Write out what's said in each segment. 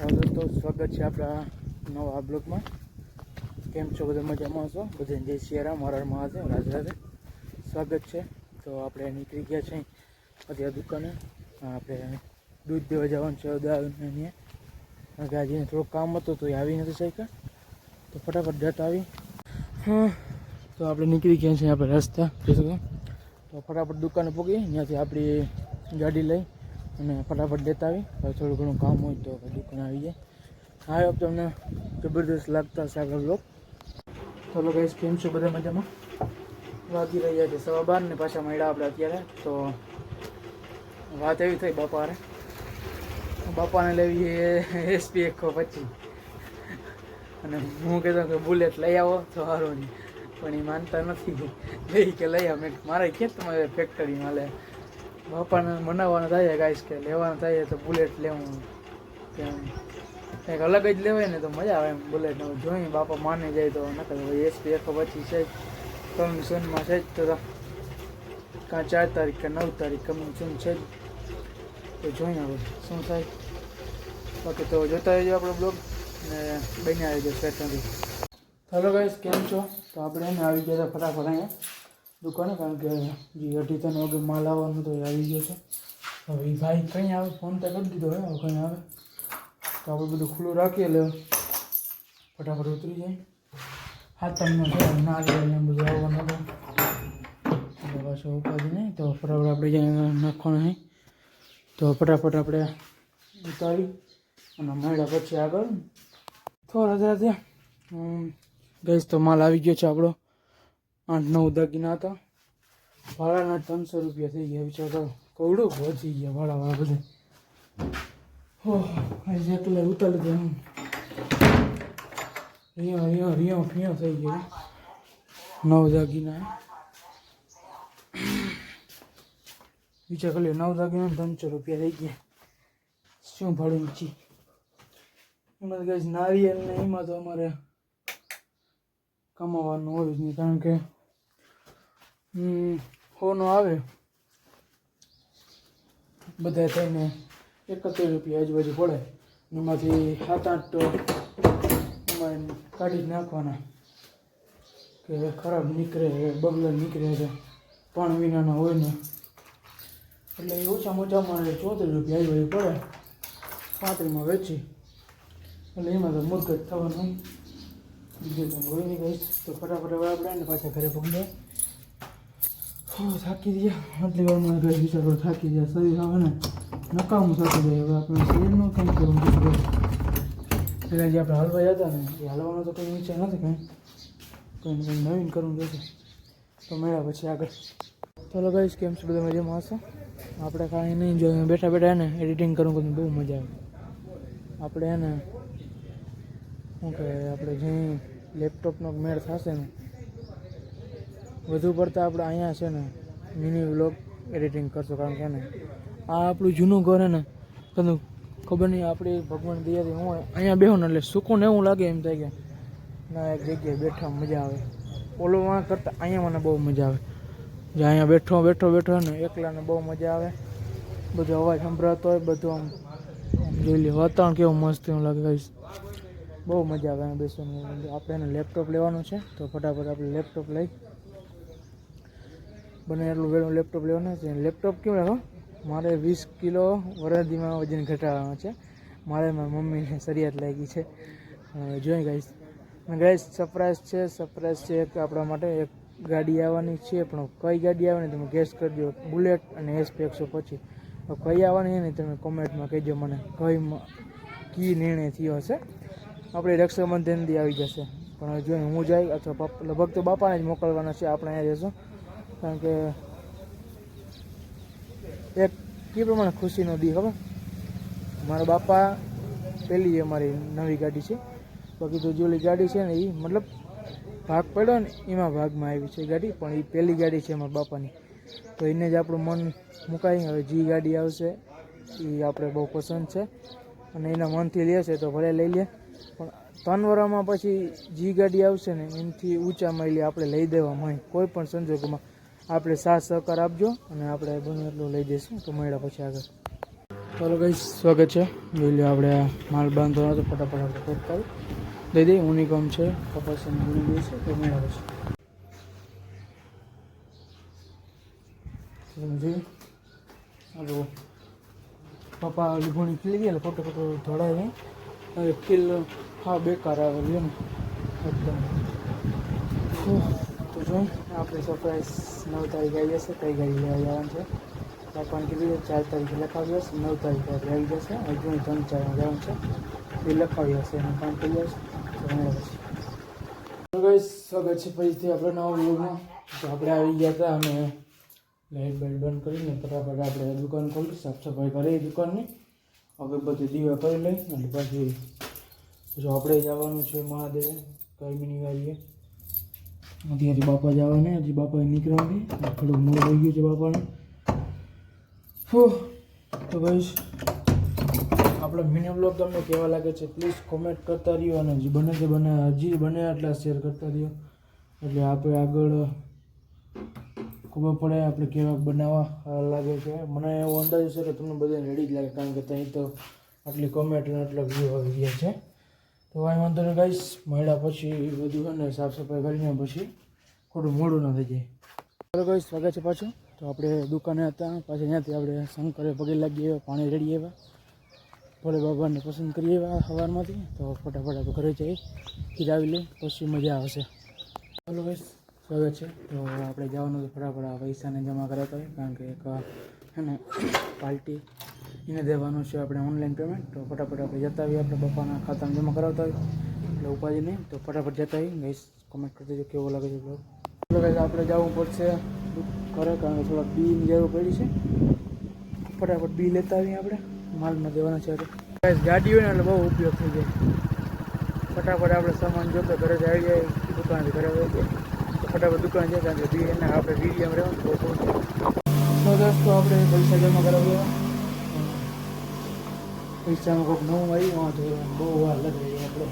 દોસ્તો સ્વાગત છે આપણા નવા બ્લોગમાં. કેમ છો બધા મજામાં હશો? બધાને જય સિયારામ હર મહાદેવ રાધે સ્વાગત છે. તો આપણે નીકળી ગયા છે અત્યારે દુકાને. આપણે દૂધ દેવા જવાનું છે કે આજે થોડુંક કામ હતું તો એ આવી નથી શક્યા. તો ફટાફટ જતા આવી. હા, તો આપણે નીકળી ગયા છીએ આપણે રસ્તા. તો ફટાફટ દુકાને પહોંચી ત્યાંથી આપણી ગાડી લઈ. અને ફટાફટ લેતા આવી. હવે થોડું ઘણું કામ હોય તો દુકાન આવી જાય. આ વખતે અમને જબરદસ્ત લાગતા હશે આગળ લોક તો લોકો કેમ છો બધા મજામાં? વાગી રહ્યા છે સવા બાર ને પાછા મળ્યા આપણે અત્યારે. તો વાત એવી થઈ બાપાને. બાપાને લેવી એસપી એક પછી અને હું કહેતો કે બુલેટ લઈ આવો, તો સારું નહીં. પણ એ માનતા નથી. લઈ કે લઈ આવ. મારે ક્યાં તમારે ફેક્ટરીમાં લે? બાપાને મનાવવાના થાય ગાઈશ કે લેવાના થાય તો બુલેટ લેવું. કે કંઈક અલગ જ લેવાય ને તો મજા આવે એમ બુલેટ જોઈએ બાપા માને જાય તો નકર ભાઈ એસપી એક પછી છે જ. સૂનમાં છે જ તો કાં ચાર તારીખ કે નવ તારીખ કમિશન છે જ. તો જોઈએ હવે શું થાય. બાકી તો જોતા રહેજો આપણો બ્લોગ ને બન્યા રહેજો સેટથી હેલો ગાઈસ કેમ છો? તો આપણે એને આવી ગયા ફટાફટ અહીંયા. દુકાને, કારણ કે જે અઢી ત્રણ માલ આવવાનો તો એ આવી ગયો છે. હવે ભાઈ કંઈ આવે ફોન તો કરી દીધો હવે કંઈ આવે. તો આપણે બધું ખુલ્લું રાખીએ, એટલે ફટાફટ ઉતરી જાય. હા, તમને છે નારિયેળ ને બધું આવવાનું હતું પાછું ઉપાધિ નહીં, તો ફટાફટ આપણે નાખવાનું નહીં. તો ફટાફટ આપણે ઉતારી અને મળ્યા પછી આગળ. થોડા રાધે ગઈશ તો માલ આવી ગયો છે આપણો. આઠ, નવ દાગીના હતા. ભાડાના ત્રણસો રૂપિયા થઈ ગયા વિચાર કરો કવડું પહોંચી ગયા ભાડાવાળા બધે. હો આજે એકલે ઉતારી દે રિયો રિયો રિયો ફિયો થઈ ગયો. નવ દાગીના. વિચાર કરી નવ દાગીના ત્રણસો રૂપિયા થઈ ગયા. શું ભાડું ઊંચી એમાં કઈ નારિયેલ ને એમાં તો અમારે કમાવાનું હોય જ નહીં, કારણ કે હોનો આવે. બધા થઈને એકત્રીસ રૂપિયા આજુબાજુ પડે. એમાંથી સાત, આઠ એમાં કાઢી જ નાખવાના. કે ખરાબ નીકળે બગલર નીકળે છે. પણ વિનાના હોય ને. એટલે એ ઓછામાં ઓછામાં ચોત્રીસ રૂપિયા આજુબાજુ પડે. પાંત્રીમાં વેચી. એટલે એમાં તો મુદગત થવાનું. બીજું તો હોય નહીં કહીશ. તો ફટાફટ આપણે ને પાછા ઘરે હો થાકી ગયા. આટલી વારમાં ઘરે વિચારો થાકી ગયા. શરીર આવે ને નકામું થાકી જાય. હવે આપણે શરીરનું કંઈ કરવું પેલા જે આપણે હલવા જતા ને, એ હલવાનો તો કંઈ વિચાર નથી કંઈ. કંઈ કંઈ નવીન કરવું જશે તો મળ્યા પછી આગળ. ચાલો ગાઈશ કેમ છે? બધા મજામાં હશો? આપણે કાંઈ નહીં, જો બેઠા બેઠા ને એડિટિંગ કરવું તો બહુ મજા આવે. આપણે એને શું કહે આપણે જે લેપટોપનો મેળ થશે ને વધુ પડતા આપણે અહીંયા છે ને મિની વ્લોગ એડિટિંગ કરશો. કારણ કે ને, આ આપણું જૂનું ઘર ને કદું ખબર નહીં, આપણી ભગવાન દયાથી હું અહીંયા બેહો ને એટલે સુકૂન એવું લાગે એમ થાય કે, ના, એક જગ્યાએ બેઠા મજા આવે. ઓલોમાં કરતાં અહીંયા મને બહુ મજા આવે. જે અહીંયા બેઠો બેઠો બેઠો ને, એકલાને બહુ મજા આવે. બધો અવાજ સંભળાતો હોય, બધું આમ જોઈ લે, વાતાવરણ કેવું મસ્ત એવું લાગે કઈ બહુ મજા આવે અહીંયા બેસવાની આપણે એને લેપટોપ લેવાનું છે, તો ફટાફટ આપણે લેપટોપ લઈ બને એટલું વેળું લેપટોપ લેવાનું છે. લેપટોપ કેવું રાખો મારે વીસ કિલો વરદીમાં વજન ઘટાડવાનું છે. મારે મારી મમ્મીને સરિયાત લાગી છે. હવે જોઈ ગાઈશ ગાઈશ સરપ્રાઈઝ છે સરપ્રાઈઝ છે એક આપણા માટે એક ગાડી આવવાની છે, પણ કઈ ગાડી આવવાની તમે ગેસ કરજો બુલેટ અને એસપી એકસો પચીસ. કઈ આવવાની છે ને તમે કોમેન્ટમાં કહેજો મને. કઈ કી નિર્ણય થયો હશે? આપણે રક્ષાબંધનથી આવી જશે. પણ જો હું જાય અથવા લગભગ તો બાપાને જ મોકલવાના છે. આપણે અહીંયા જઈશું. કારણ કે એક કે પ્રમાણે ખુશીનો દી, ખબર? મારા બાપા પહેલી અમારી નવી ગાડી છે. બાકી તો જોલી ગાડી છે ને એ મતલબ ભાગ પડ્યો ને એમાં ભાગમાં આવી છે ગાડી, પણ એ પહેલી ગાડી છે મારા બાપાની. તો એને જ આપણું મન મુકાય હવે જે ગાડી આવશે એ આપણે બહુ પસંદ છે. અને એના મનથી લેશે તો ભલે લઈ લે. પણ ત્રણ વર્ષમાં પછી જે ગાડી આવશે ને એનાથી ઊંચા મળી આપણે લઈ દેવા હોય કોઈ પણ સંજોગોમાં આપણે સાથ સહકાર આપજો અને આપણે બને એટલું લઈ દઈશું તો મળ્યા પછી આગળ. ચાલો કઈ સ્વાગત છે. જોઈ આપણે માલ બાંધો હતો. ફટાફટ આપણે પેક કરી દઈ દઈ યુનિકોમ છે કપાસ અને ગુણી છે. તો મળ્યા પછી. હલો. પપ્પા ઓલી ગુણી ખીલી ગઈ ખોટો ધોડાય નહીં. હવે ખીલ, હા, બેકાર આવે એમ એકદમ. જો આપણે સરપ્રાઈઝ નવ તારીખે આવી જશે કઈ ગાડી લેવા જવાનું છે. પણ કીધું છે ચાર તારીખે લખાવી હશે નવ તારીખે આપણે આવી જશે. હજુ ત્રણ ચાર જવાનું છે. એ લખાવી હશે એનું કામ થઈ જશે. સ્વાગત છે ફરીથી આપણે નવા વ્લોગમાં તો આપણે આવી ગયા હતા અને લાઇટ બાઇટ બંધ કરીને ફટાફટ આપણે દુકાન ખોલી સાફ સફાઈ કરી દુકાનની. અગરબત્તી દીવા કરી લઈ અને પછી જો આપણે જવાનું છે મહાદેવ ગરમીની વારીએ હજી બાપા જવાને, હજી બાપા નીકળવાની થોડું મૂળ થઈ ગયું છે બાપાને. હો તો ભાઈ આપણો મિની બ્લોગ તમને કેવા લાગે છે પ્લીઝ કોમેન્ટ કરતા રહ્યો અને હજી બને તે બને, હજી બને એટલા શેર કરતા રહ્યો. એટલે આપણે આગળ ખબર પડે આપણે કેવા બનાવવા લાગે છે. મને એવો અંદાજ છે કે તમને બધાને રેડી જ લાગે, કારણ કે ત્યાં તો આટલી કોમેન્ટ અને આટલા વ્યૂ આવી ગયા છે. તો કાંઈ વાંધો નહીં ગાઈશ મળ્યા પછી બધું અને સાફ સફાઈ કરીને પછી ખોટું મોડું ના થઈ જાય. ચાલો ગાઈશ સ્વાગત છે પાછું. તો આપણે દુકાને હતા, પાછી ત્યાંથી આપણે શંકરે પગે લાગી આવ્યા, પાણી રેડી આવ્યા. ભોલે બાબાને પસંદ કરી આવ્યા સવારમાંથી તો ફટાફટ તો ઘરે જઈ ખીરાવી લઈ, પછી મજા આવશે. ચાલો ગાઈશ સ્વાગત છે. તો આપણે જવાનું ફટાફટ પૈસાને જમા કરાવતા હોય, કારણ કે એક ને પાર્ટી એને દેવાનું છે આપણે ઓનલાઈન પેમેન્ટ તો ફટાફટ આપણે જતા આવીએ, આપણે પપ્પાના ખાતામાં જમા કરાવતા હોય. એટલે ઉપાધિ નહીં. તો ફટાફટ જતા આવીએ. ગઈશ કમેન્ટ કરી દેજો કેવો લાગે છે આપણે જવું પડશે ઘરે કારણ કે થોડાક બીની જરૂર પડી છે. ફટાફટ બી લેતા આવીએ આપણે. માલમાં દેવાના છે ગાડી હોય ને એટલે બહુ ઉપયોગ થઈ જાય. ફટાફટ આપણે સામાન જોતો ઘરે જ આવી જાય. દુકાન ઘરે આવી જાય ફટાફટ દુકાન જાય કારણ કે બી એને આપણે વીડિયમ રહેવાનું તો દોસ્તો, આપણે પૈસા જમા કરાવ્યા. પૈસામાં કોઈક નવું આવ્યું વાંધો બહુ વાર લગાવી આપણે.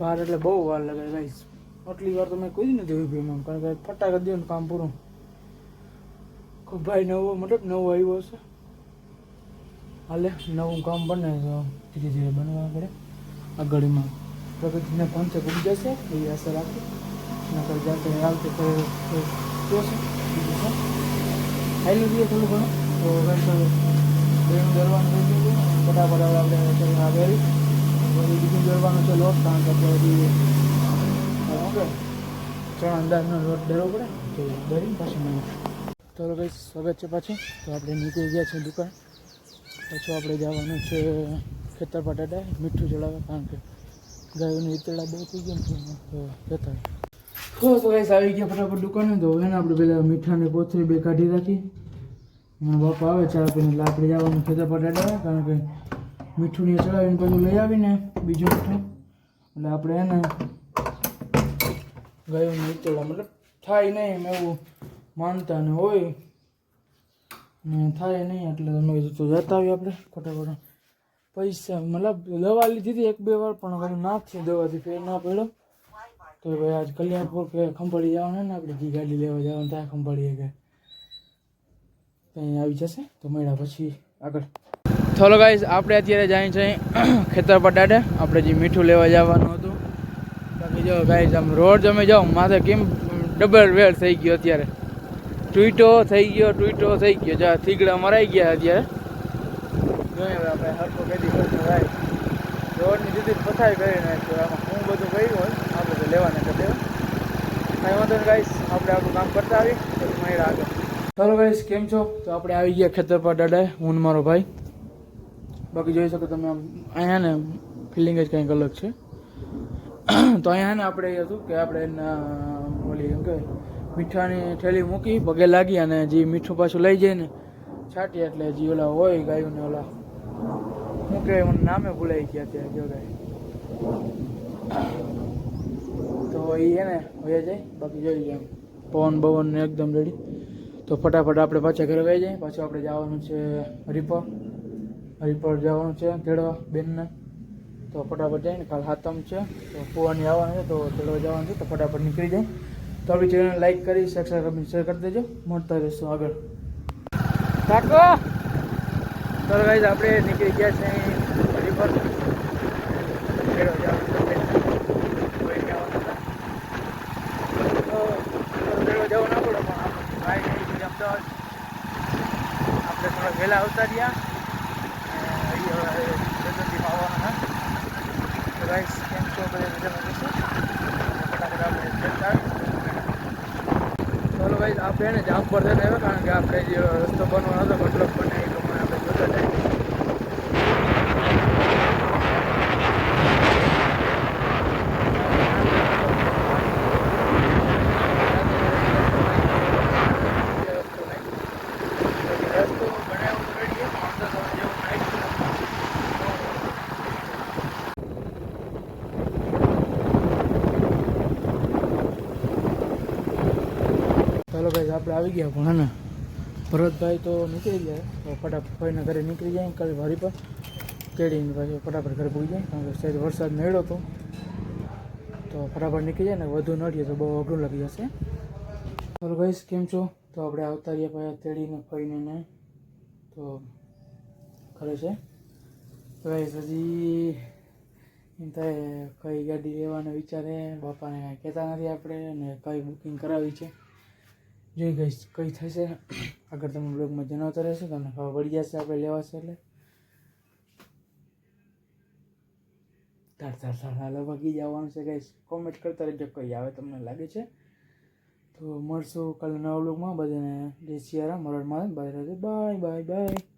વાર એટલે બહુ વાર લગાવી ગાઈસ આટલી વાર તો મેં કોઈ નથી જોયું એમાં. કારણ કે ફટાકડ દે કામ પૂરું. કોઈ ભાઈ નવો, મતલબ નવો આવ્યો હશે. હાલે, નવું કામ બને તો ધીરે ધીરે બનવા પડે આગળમાં પ્રગતિને પંચે ઉડી જશે. એ આશા રાખી નકર જાતે આવતે તો જોશે. બીજું શું? થોડું ઘણું. તો બેનું દરવાનું થઈ ગયું ફટાફટ હવે આપણે કરી આવેલી પછી બીજું દરવાનું છે લોટ કારણ કે પછી ઓકે. ચણા અંદાજનો લોટ ડરવો પડે. તો ડરીને પાછું મને તો ભાઈ સ્વાગત છે પાછું. તો આપણે નીકળી ગયા છે દુકાન. પાછું આપણે જવાનું છે ખેતર બટાટા મીઠું ચડાવવા, કારણ કે ગાયોની ઈતળા બહુ થઈ ગયા તો ખેતર. તો ગાઈસ આવી ગયા ફટાફટ દુકાને. તો હવે આપણે પહેલાં મીઠાને કોથળી બે કાઢી રાખી. બાપા આવે ચા પીને આપણે જવાનું ખેતર બટાટા, કારણ કે મીઠું ને ચડાવીને પાછું લઈ આવીને બીજું મીઠું. એટલે આપણે એને ગયું નીચોડા મતલબ થાય નહીં એમ એવું માનતા ને હોય. ને થાય નહીં એટલે તમે કીધું, તો જતા આવીએ આપણે ખોટા ખોટા પૈસા, મતલબ દવા લીધી હતી એક બે વાર, પણ હવે નાખી દવાથી ફેર ના પડ્યો તો ભાઈ આજ કલ્યાણપુર કે ખંભાળી જવાનું ને, આપણે જે ગાડી લેવા જવાનું, ત્યાં ખંભાળીએ કે. ત્યાં આવી જશે. તો મળ્યા પછી આગળ. થોડો ગાઈસ આપણે અત્યારે જાય છે ખેતર પટાટે આપણે જે મીઠું લેવા જવાનું હતું. બાકી જો ગાઈઝ આમ રોડ તમે જાઓ માથે કેમ ડબલ વેર થઈ ગયો અત્યારે. ટ્વીટો થઈ ગયો ટ્વીટો થઈ ગયો. જ્યાં થીગડા મરાઈ ગયા અત્યારે. જોઈએ આપણે હરકો કેદી કરતો ભાઈ રોડની જુદી પથારી કરી આમાં હું બધું કર્યું હોય આપણે બધું લેવાના કરી દેવા કાંઈ વાંધો ગાઈસ આપણે આપણું કામ કરતા આવી મળ્યા આગળ. ચાલો ગાઈસ કેમ છો? તો આપણે આવી ગયા ખેતર પર દાદાએ હું મારો ભાઈ. બાકી જોઈ શકો તમે આમ, અહીંયા ને ફિલિંગ જ કંઈક અલગ છે. તો અહીંયા ને આપણે એ હતું કે આપણે એના, ઓલી એમ કે મીઠાની થેલી મૂકી, પગે લાગી અને જે મીઠું પાછું લઈ જાય ને છાંટીએ એટલે જે ઓલા હોય ગાયું ને ઓલા. શું કહેવાય, મને નામે ભૂલાઈ ગયા ત્યાં, જો ગાય. તો એ એને હોય જાય. બાકી જોઈ જાય પવન બવન ને એકદમ રેડી તો ફટાફટ આપણે પાછા ઘરે વહી જાય પાછું આપણે જવાનું છે હરિપર. હરિપર જવાનું છે તેડવા બેનને. તો ફટાફટ જાય ને કાલ હાતમ છે. તો ફુવાની આવવાનું છે, તો તેડવા જવાનું છે, તો ફટાફટ નીકળી જાય તો આપણી ચેનલ લાઈક કરી સબસ્ક્રાઈબ શેર કરી દેજો. મળતા રહેશું આગળ. કાકો! તો ગાઈઝ આપણે નીકળી ગયા છે અહીં રિવર ખેડો જવાનું છે. કોઈ જવાનું નથી. તો ખેડો જવું ના પડે પણ આપણે ભાઈ નહીં છે અમદાવાદ આપણે થોડા વહેલા હવે ગણપતિમાં આવવાના તો ગાઈઝ કેમ છો? બધા આપણે જતા ચાલો ભાઈ આપણે એને જામ પર થઈને આવ્યા કારણ કે આપણે જે રસ્તો બનવાનો હતો મતલબ બને એ પ્રમાણે આપણે જોતા જાય રસ્તો બનાવ્યો તો રેડી વાંધો તો જેવું નાખ્યું ચાલો ભાઈ આપણે આવી ગયા પણ હા ભરતભાઈ તો નીકળી ગયા. તો ફટાફટ ભાઈના ઘરે નીકળી જાય કાલે વારી પર. કેળીને પછી ફટાફટ ઘરે પૂગી જાય. કારણ કે સહેજ વરસાદ નડ્યો હતો તો ફટાફટ નીકળી જાય ને, વધુ નડીએ તો બહુ અઘરું લાગી જશે. ચાલો ભાઈ, કેમ છો? તો આપણે આવતા રહ્યા ભાઈ તેડીને ફરીને ને તો ખરે છે. ભાઈ હજી એમ થાય, કઈ ગાડી લેવાનો વિચારે, બાપાને કાંઈ કહેતા નથી આપણે ને કઈ બુકિંગ કરાવી છે. જોઈ ગઈ કઈ થશે આગળ તમે બ્લોગમાં જણાવતા રહેશો, તમને ખબર પડી જશે આપણે લેવા છે એટલે. તાર તાર તાર હાલો ભાગી જવાનું છે ગઈશ કોમેન્ટ કરતા રહેજો કઈ આવે તમને લાગે છે. તો મળશું કાલે નવા બ્લોગમાં. બધાને જય સિયારામ. મરણમાં બાય બાય બાય બાય.